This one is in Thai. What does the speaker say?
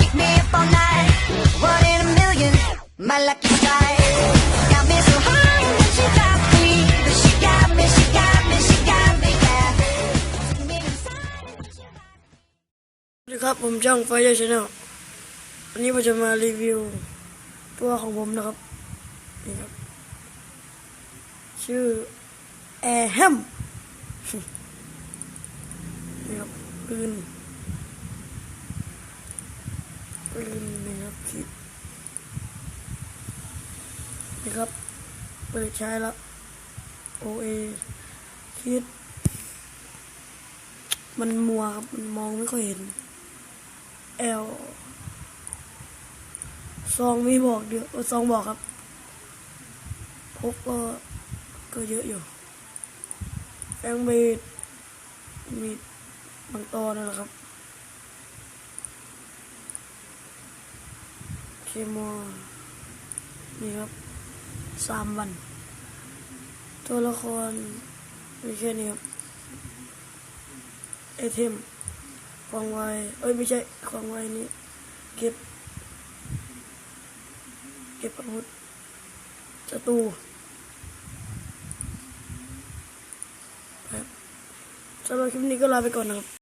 Keep me up all night. One in a million. My lucky strike. Got me so high when she got me. But she got me, she got me, she got me, yeah. Took me inside and she สวัสดีครับผมจ้องไฟเยอร์ชาแนลวันนี้ผมจะมารีวิว ตัวของผมนะครับ นี่ครับ ชื่อแอร์แฮมนี่ครับปืน ปืนนี่ครับคิดนี่ครับ เปิดใช้แล้ว OA คิด มันมัวครับมันมองไม่ค่อยเห็นแอลซองไมีบอกเดียวเออซองบอกครับพกก็ก็เยอะอยู่แองมีดมีบางตอนนั่นแหละครับ เคมอนี่ครับสามวัน ตัวละครมีแค่นี้ครับไอเทมของไวเอ้ยไม่ใช่ของไวนี่เก็บ เก็บอาวุธศัตรูครับสำหรับคลิปนี้ก็ลาไปก่อนนะครับ